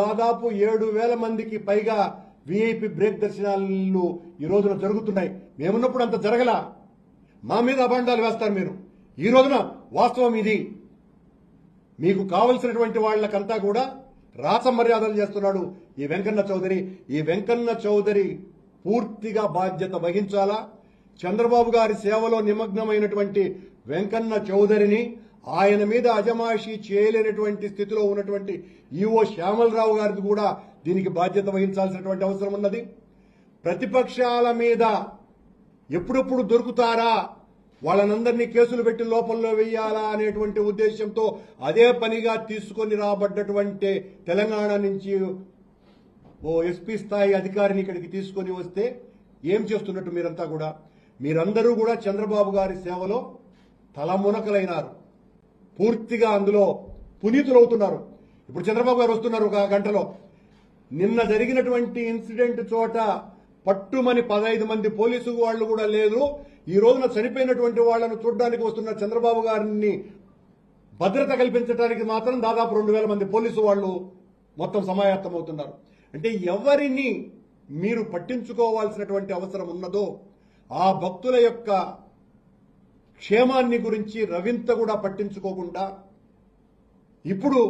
దాదాపు ఏడు వేల మందికి పైగా విఐపి బ్రేక్ దర్శనాలు ఈ రోజున జరుగుతున్నాయి. మేమున్నప్పుడు అంత జరగల. మా మీద అభాండాలు వేస్తారు మీరు. ఈ రోజున వాస్తవం ఇది. మీకు కావలసినటువంటి వాళ్ళకంతా కూడా రాస మర్యాదలు చేస్తున్నాడు ఈ వెంకన్న చౌదరి. ఈ వెంకన్న చౌదరి పూర్తిగా బాధ్యత వహించాలా? చంద్రబాబు గారి సేవలో నిమగ్నమైనటువంటి వెంకన్న చౌదరిని ఆయన మీద అజమాయిషీ చేయలేనటువంటి స్థితిలో ఉన్నటువంటి ఈఓ శ్యామలరావు గారికి కూడా దీనికి బాధ్యత వహించాల్సినటువంటి అవసరం ఉన్నది. ప్రతిపక్షాల మీద ఎప్పుడెప్పుడు దొరుకుతారా? వాళ్ళనందరినీ కేసులు పెట్టి లోపల్లో వెయ్యాలా అనేటువంటి ఉద్దేశంతో అదే పనిగా తీసుకొని రాబడ్డటువంటి తెలంగాణ నుంచి ఓ ఎస్పీ స్థాయి అధికారిని ఇక్కడికి తీసుకొని వస్తే ఏం చేస్తున్నట్టు మీరంతా కూడా? మీరందరూ కూడా చంద్రబాబు గారి సేవలో తలమునకలైనారు. పూర్తిగా అందులో పునీతులవుతున్నారు. ఇప్పుడు చంద్రబాబు గారు వస్తున్నారు ఒక గంటలో. నిన్న జరిగినటువంటి ఇన్సిడెంట్ చోట పట్టుమని పదహైదు మంది పోలీసు వాళ్ళు కూడా లేదు. ఈ రోజున చనిపోయినటువంటి వాళ్ళను చూడడానికి వస్తున్న చంద్రబాబు గారిని భద్రత కల్పించడానికి మాత్రం దాదాపు రెండు వేల మంది పోలీసు వాళ్ళు మొత్తం సమాయత్తం అవుతున్నారు అంటే ఎవరిని మీరు పట్టించుకోవాల్సినటువంటి అవసరం ఉన్నదో ఆ భక్తుల యొక్క క్షేమాన్ని గురించి రవింత కూడా పట్టించుకోకుండా ఇప్పుడు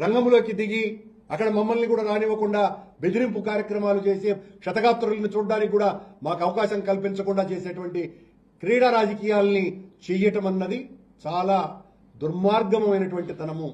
రంగంలోకి దిగి అక్కడ మమ్మల్ని కూడా రానివ్వకుండా బెదిరింపు కార్యక్రమాలు చేసి క్షతగాత్రులను చూడడానికి కూడా మాకు అవకాశం కల్పించకుండా చేసేటువంటి క్రీడా రాజకీయాల్ని చెయ్యటం అన్నది చాలా దుర్మార్గమైనటువంటి తనము.